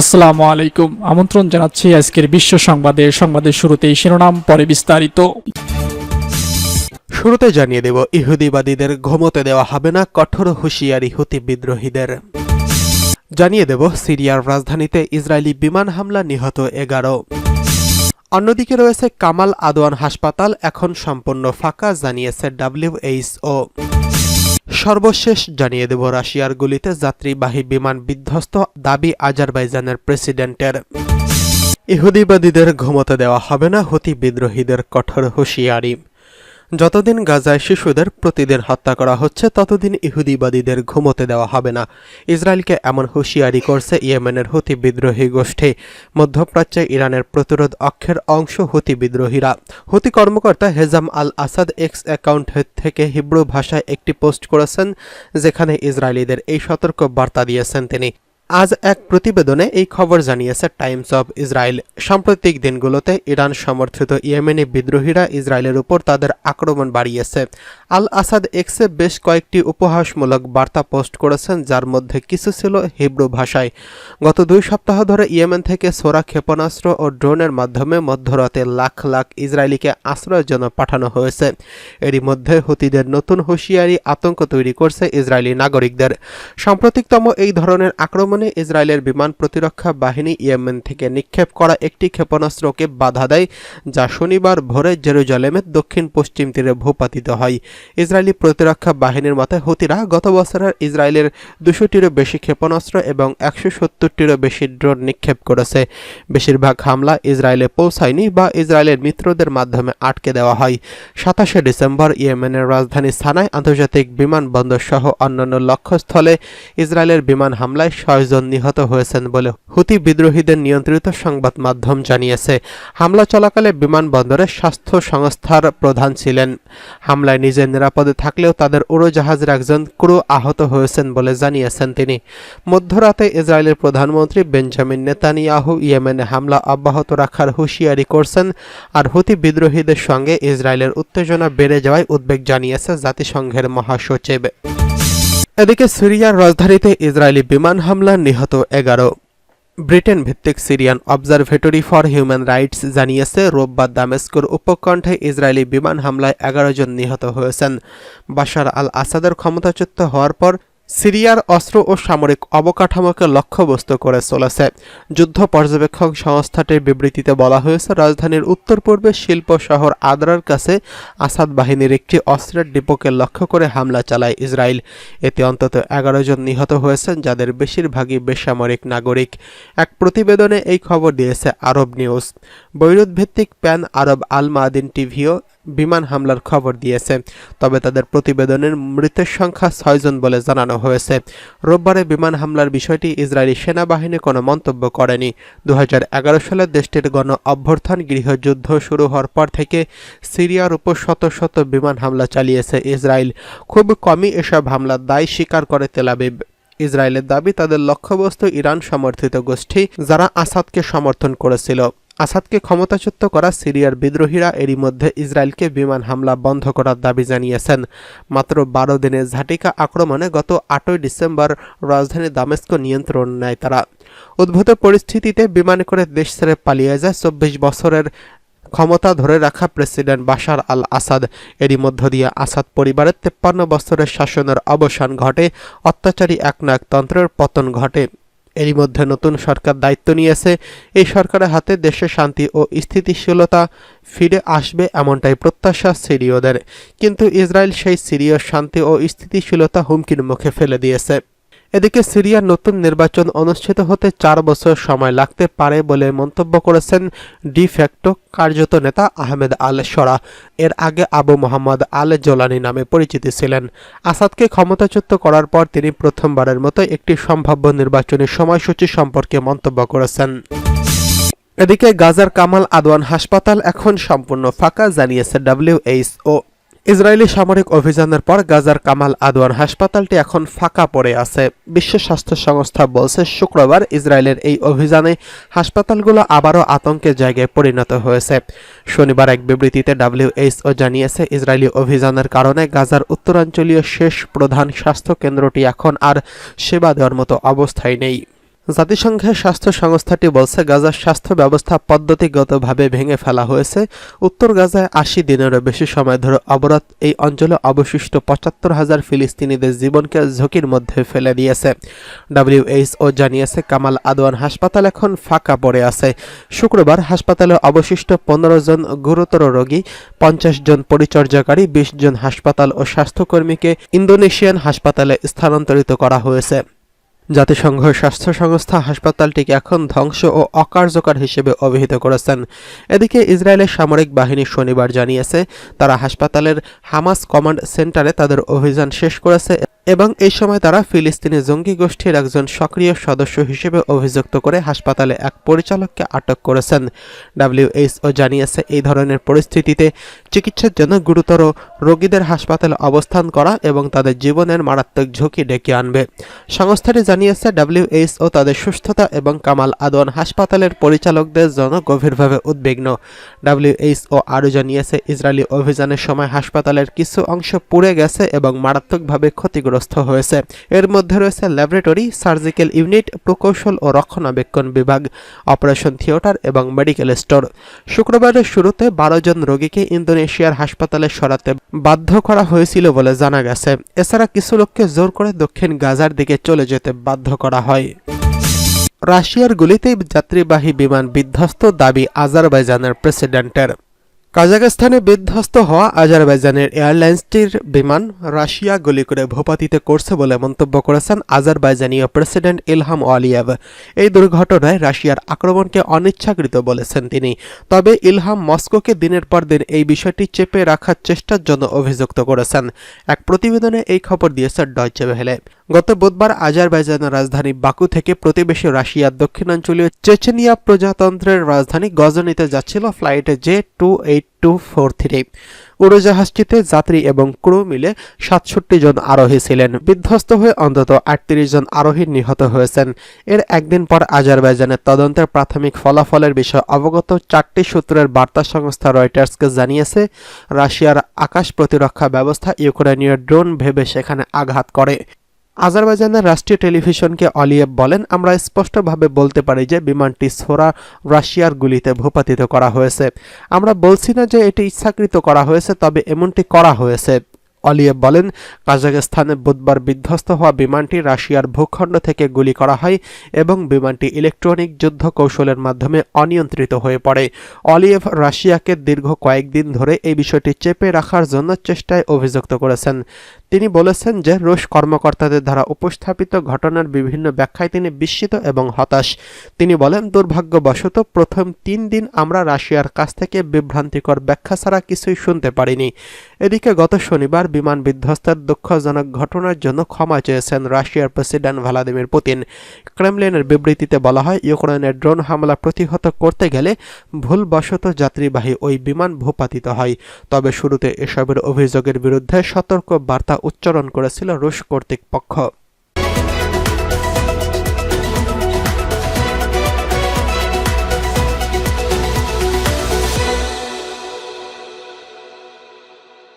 আসসালামু আলাইকুম। আমন্ত্রণ জানাচ্ছি আজকের বিশ্ব সংবাদে। সংবাদের শুরুতেই শিরোনাম, পরে বিস্তারিত। শুরুতে জানিয়ে দেব, ইহুদিবাদীদের ঘুমোতে দেওয়া হবে না কঠোর হুঁশিয়ারি হুতি বিদ্রোহীদের। জানিয়ে দেব, সিরিয়ার রাজধানীতে ইসরায়েলি বিমান হামলা নিহত এগারো। অন্যদিকে রয়েছে কামাল আদওয়ান হাসপাতাল, এখন সম্পূর্ণ ফাঁকা, জানিয়েছে ডাব্লিউএইচও সর্বশেষ জানিয়ে দেব রাশিয়ার গুলিতে যাত্রীবাহী বিমান বিধ্বস্ত দাবি আজারবাইজানের প্রেসিডেন্টের। ইহুদিবাদীদের ঘুমোতে দেওয়া হবে না, হতি বিদ্রোহীদের কঠোর হুঁশিয়ারি। যতদিন গাজায় শিশুদের প্রতিদিন হত্যা করা হচ্ছে, ততদিন ইহুদিবাদীদের ঘুমোতে দেওয়া হবে না। ইসরায়েলকে এমন হুঁশিয়ারি করছে ইয়েমেনের হুতি বিদ্রোহী গোষ্ঠী। মধ্যপ্রাচ্যে ইরানের প্রতিরোধ অক্ষের অংশ হুতি বিদ্রোহীরা। হুতি কর্মকর্তা Hezam al Asad X account থেকে হিব্রু ভাষায় একটি পোস্ট করেছেন, যেখানে ইসরায়েলিদের এই সতর্ক বার্তা দিয়েছেন তিনি। আজ এক প্রতিবেদনে এই খবর জানিয়েছে টাইমস অব ইসরায়েল। সাম্প্রতিক দিনগুলোতে ইরান সমর্থিত ইয়েমেনি বিদ্রোহীরা ইসরায়েলের উপর তাদের আক্রমণ বাড়িয়েছে। আল আসাদ এক্সে বেশ কয়েকটি উপহাসমূলক বার্তা পোস্ট করেছেন, যার মধ্যে কিছু ছিল হিব্রু ভাষায়। গত দুই সপ্তাহ ধরে ইয়েমেন থেকে সোরা ক্ষেপণাস্ত্র ও ড্রোনের মাধ্যমে মধ্যরাতে লাখ লাখ ইসরায়েলিকে আশ্রয়ের জন্য পাঠানো হয়েছে। এরই মধ্যে হুতিদের নতুন হুঁশিয়ারি আতঙ্ক তৈরি করছে ইসরায়েলি নাগরিকদের। সাম্প্রতিকতম এই ধরনের আক্রমণে ইসরায়েলের বিমান প্রতিরক্ষা বাহিনী ইয়েমেন থেকে নিক্ষেপ করা একটি ক্ষেপণাস্ত্রকে বাধা দেয়, যা শনিবার ভোরে জেরুজালেমের দক্ষিণ পশ্চিম তীরে ভূপাতিত হয়। ইসরায়েলি প্রতিরক্ষা বাহিনীর মতে, হুতিরা গত বছরের ইসরায়েলের দুশোটিরও বেশি ক্ষেপণাস্ত্র এবং একশো সত্তরটিরও বেশি ড্রোন নিক্ষেপ করেছে। বেশিরভাগ হামলা ইসরায়েলে পৌঁছায়নি বা ইসরায়েলের মিত্রদের মাধ্যমে আটকে দেওয়া হয়। সাতাশে ডিসেম্বর ইয়েমেনের রাজধানী সানায় আন্তর্জাতিক বিমানবন্দর সহ অন্যান্য লক্ষ্যস্থলে ইসরায়েলের বিমান হামলায় ছয়জন নিহত হয়েছেন বলে হুতি বিদ্রোহীদের নিয়ন্ত্রিত সংবাদ মাধ্যম জানিয়েছে। হামলা চলাকালে বিমানবন্দরে স্বাস্থ্য সংস্থার প্রধান ছিলেন। হামলায় নিজের নিরাপদে থাকলেও তাদের উড়োজাহাজের একজন ক্রু আহত হয়েছেন বলে জানিয়েছেন তিনি। মধ্যরাতে ইসরায়েলের প্রধানমন্ত্রী বেঞ্জামিন নেতানিয়াহু ইয়েমেনে হামলা অব্যাহত রাখার হুঁশিয়ারি করছেন আর হুতি বিদ্রোহীদের সঙ্গে ইসরায়েলের উত্তেজনা বেড়ে যাওয়ায় উদ্বেগ জানিয়েছে জাতিসংঘের মহাসচিব। এদিকে সিরিয়ার রাজধানীতে ইসরায়েলি বিমান হামলা নিহত এগারো। ব্রিটেন ভিত্তিক Syrian observatory for human rights জানিয়েছে, রোববার দামেস্কোর উপকণ্ঠে ইসরায়েলি বিমান হামলায় এগারো জন নিহত হয়েছেন। বাশার আল আসাদের ক্ষমতাচ্যুত হওয়ার পর সিরিয়ার অস্ত্র ও সামরিক অবকাঠামোকে লক্ষ্যবস্তু করে চলেছে। যুদ্ধ পর্যবেক্ষক সংস্থাটির বিবৃতিতে বলা হয়েছে, রাজধানীর উত্তর পূর্বে শিল্প শহর আদ্রার কাছে আসাদ বাহিনীর একটি অস্ত্রের ডিপোকে লক্ষ্য করে হামলা চালায় ইসরায়েল। এতে অন্তত এগারো জন নিহত হয়েছেন, যাদের বেশিরভাগই বেসামরিক নাগরিক। এক প্রতিবেদনে এই খবর দিয়েছে আরব নিউজ। বৈরুত ভিত্তিক প্যান আরব আল মাদিন টিভিও বিমান হামলার খবর দিয়েছে। তবে তাদের প্রতিবেদনের মৃতের সংখ্যা ছয়জন বলে জানানো হয়েছে। রোববারে বিমান হামলার বিষয়টি ইসরায়েলি সেনাবাহিনী কোনো মন্তব্য করেনি। দু হাজার এগারো সালে দেশটির গণ অভ্যর্থন গৃহযুদ্ধ শুরু হওয়ার পর থেকে সিরিয়ার উপর শত শত বিমান হামলা চালিয়েছে ইসরায়েল। খুব কমই এসব হামলার দায় স্বীকার করে তেলাবিব ইসরায়েলের দাবি, তাদের লক্ষ্যবস্তু ইরান সমর্থিত গোষ্ঠী যারা আসাদকে সমর্থন করেছিল। আসাদকে ক্ষমতাচ্যুত করা সিরিয়ার বিদ্রোহীরা এরই মধ্যে ইসরায়েলকে বিমান হামলা বন্ধ করার দাবি জানিয়েছেন। মাত্র বারো দিনের ঝাটিকা আক্রমণে গত আটই ডিসেম্বর রাজধানী দামেস্ক নিয়ন্ত্রণ নেয় তারা। উদ্ভূত পরিস্থিতিতে বিমানে করে দেশ ছেড়ে পালিয়ে যায় চব্বিশ বছরের ক্ষমতা ধরে রাখা প্রেসিডেন্ট বাশার আল আসাদ। এরই মধ্য দিয়ে আসাদ পরিবারের তেপ্পান্ন বছরের শাসনের অবসান ঘটে, অত্যাচারী একনায়কতন্ত্রের পতন ঘটে। এরই মধ্যে নতুন সরকার দায়িত্ব নিয়েছে। এই সরকারের হাতে দেশে শান্তি ও স্থিতিশীলতা ফিরে আসবে এমনটাই প্রত্যাশা সিরিয়দের। কিন্তু ইসরায়েল সেই সিরীয় শান্তি ও স্থিতিশীলতা হুমকির মুখে ফেলে দিয়েছে। এদিকে সিরিয়ার নতুন নির্বাচন অনুষ্ঠিত হতে চার বছর সময় লাগতে পারে বলে মন্তব্য করেছেন ডি ফ্যাক্টো কার্যত নেতা আহমেদ আল সরা। এর আগে আবু মোহাম্মদ আল জোলানি নামে পরিচিতি ছিলেন। আসাদকে ক্ষমতাচ্যুত করার পর তিনি প্রথমবারের মতো একটি সম্ভাব্য নির্বাচনী সময়সূচি সম্পর্কে মন্তব্য করেছেন। এদিকে গাজার কামাল আদওয়ান হাসপাতাল এখন সম্পূর্ণ ফাঁকা, জানিয়েছে ডাব্লিউএইচও ইসরায়েলি সামরিক অভিযানের পর গাজার কামাল আদওয়ান হাসপাতালটি এখন ফাঁকা পড়ে আছে। বিশ্ব স্বাস্থ্য সংস্থা বলছে, শুক্রবার ইসরায়েলের এই অভিযানে হাসপাতালগুলো আবারও আতঙ্কের জায়গায় পরিণত হয়েছে। শনিবার এক বিবৃতিতে ডাব্লিউএইচও জানিয়েছে, ইসরায়েলি অভিযানের কারণে গাজার উত্তরাঞ্চলীয় শেষ প্রধান স্বাস্থ্য কেন্দ্রটি এখন আর সেবা দেওয়ার মতো অবস্থায় নেই। জাতিসংঘের স্বাস্থ্য সংস্থাটি বলছে, গাজার স্বাস্থ্য ব্যবস্থা পদ্ধতিগতভাবে ভেঙে ফেলা হয়েছে। উত্তর গাজায় আশি দিনেরও বেশি সময় ধরে অবরোধ। এই অঞ্চলে অবশিষ্ট পঁচাত্তর হাজার ফিলিস্তিনিদের জীবনকে ঝুঁকির মধ্যে ফেলে দিয়েছে। ডাব্লিউএইচও জানিয়েছে, কামাল আদওয়ান হাসপাতাল এখন ফাঁকা পড়ে আছে। শুক্রবার হাসপাতালে অবশিষ্ট পনেরো জন গুরুতর রোগী, পঞ্চাশ জন পরিচর্যাকারী, বিশ জন হাসপাতাল ও স্বাস্থ্যকর্মীকে ইন্দোনেশিয়ান হাসপাতালে স্থানান্তরিত করা হয়েছে। জাতিসংঘ স্বাস্থ্য সংস্থা হাসপাতালটিকে এখন ধ্বংস ও অকার্যকর হিসেবে অভিহিত করেছেন। এদিকে ইসরায়েলের সামরিক বাহিনী শনিবার জানিয়েছে, তারা হাসপাতালের হামাস কমান্ড সেন্টারে তাদের অভিযান শেষ করেছে। এবং এই সময় তারা ফিলিস্তিনি জঙ্গি গোষ্ঠীর একজন সক্রিয় সদস্য হিসেবে অভিযুক্ত করে হাসপাতালে এক পরিচালককে আটক করেছেন। ডাব্লিউএইচও জানিয়েছে, এই ধরনের পরিস্থিতিতে চিকিৎসার জন্য গুরুতর রোগীদের হাসপাতালে অবস্থান করা এবং তাদের জীবনের মারাত্মক ঝুঁকি ডেকে আনবে। সংস্থাটি জানিয়েছে ডাব্লিউএইচও তাদের সুস্থতা এবং কামাল আদওয়ান হাসপাতালের পরিচালকদের জন্য গভীরভাবে উদ্বিগ্ন। ডাব্লিউএইচও আরও জানিয়েছে, ইসরায়েলি অভিযানের সময় হাসপাতালের কিছু অংশ পুড়ে গেছে এবং মারাত্মকভাবে ক্ষতিগ্রস্ত হয়েছে। এর মধ্যে রয়েছে ল্যাবরেটরি, সার্জিক্যাল ইউনিট, প্রকৌশল ও রক্ষণাবেক্ষণ বিভাগ, অপারেশন থিয়েটার এবং মেডিকেল স্টোর। শুক্রবারের শুরুতে বারো জন রোগীকে ইন্দোনেশিয়ার হাসপাতালে সরাতে বাধ্য করা হয়েছিল বলে জানা গেছে। এছাড়া কিছু লোককে জোর করে দক্ষিণ গাজার দিকে চলে যেতে বাধ্য করা হয়। রাশিয়ার গুলিতেই যাত্রীবাহী বিমান বিধ্বস্ত দাবি আজারবাইজানের প্রেসিডেন্টের। কাজাখস্তানে বিধ্বস্ত হওয়া আজারবাইজানের এয়ারলাইন্সটির বিমান রাশিয়া গুলি করে ভূপাতিতে করছে বলে মন্তব্য করেছেন আজারবাইজানীয় প্রেসিডেন্ট ইলহাম আলিয়েভ এই দুর্ঘটনায় রাশিয়ার আক্রমণকে অনিচ্ছাকৃত বলেছেন তিনি। তবে ইলহাম মস্কোকে দিনের পর দিন এই বিষয়টি চেপে রাখার চেষ্টার জন্য অভিযুক্ত করেছেন। এক প্রতিবেদনে এই খবর দিয়েছে ডয়চে ভেলে গত বুধবার আজারবাইজানের রাজধানী বাকু থেকে প্রতিবেশী রাশিয়ার দক্ষিণাঞ্চলীয় চেচেনিয়া প্রজাতন্ত্রের রাজধানী গজনিতে যাচ্ছিল ফ্লাইটে J two eight two four three. উড়োজাহাজটিতে যাত্রী এবং ক্রু মিলে সাতষট্টি জন আরোহী ছিলেন। বিধ্বস্ত হয়ে অন্তত আটত্রিশ জন আরোহী নিহত হয়েছেন। এর একদিন পর আজারবাইজানের তদন্তের প্রাথমিক ফলাফলের বিষয়ে অবগত চারটি সূত্রের বার্তা সংস্থা রয়টার্সকে জানিয়েছে, রাশিয়ার আকাশ প্রতিরক্ষা ব্যবস্থা ইউক্রেনীয় ড্রোন ভেবে সেখানে আঘাত করে। আজারবাইজানের রাষ্ট্রীয় টেলিভিশনকে অলিয়েভ বলেন, আমরা স্পষ্টভাবে বলতে পারি যে বিমানটি সোরা রাশিয়ার গুলিতে ভূপাতিত করা হয়েছে। আমরা বলছি না যে এটি ইচ্ছাকৃত করা হয়েছে, তবে এমনটি করা হয়েছে। অলিয়েভ বলেন, কাজাখস্তানে বুধবার বিধ্বস্ত হওয়া বিমানটি রাশিয়ার ভূখণ্ড থেকে গুলি করা হয় এবং বিমানটি ইলেকট্রনিক যুদ্ধ কৌশলের মাধ্যমে অনিয়ন্ত্রিত হয়ে পড়ে। অলিয়েভ রাশিয়াকে দীর্ঘ কয়েকদিন ধরে এই বিষয়টি চেপে রাখার জন্য চেষ্টায় অভিযুক্ত করেছেন। তিনি বলেছেন যে, রুশ কর্মকর্তাদের দ্বারা উপস্থাপিত ঘটনার বিভিন্ন ব্যাখ্যায় তিনি বিস্মিত এবং হতাশ। তিনি বলেন, দুর্ভাগ্যবশত প্রথম তিন দিন আমরা রাশিয়ার কাছ থেকে বিভ্রান্তিকর ব্যাখ্যা ছাড়া কিছুই শুনতে পারিনি। এদিকে গত শনিবার বিমান বিধ্বস্তের দুঃখজনক ঘটনার জন্য ক্ষমা চেয়েছেন রাশিয়ার প্রেসিডেন্ট ভ্লাদিমির পুতিন। ক্রেমলিনের বিবৃতিতে বলা হয় ইউক্রেনের ড্রোন হামলা প্রতিহত করতে গেলে ভুলবশত যাত্রীবাহী ওই বিমান ভূপাতিত হয়। তবে শুরুতে এসবের অভিযোগের বিরুদ্ধে সতর্ক বার্তা উচ্চারণ করেছিল রুশ কর্তৃপক্ষ।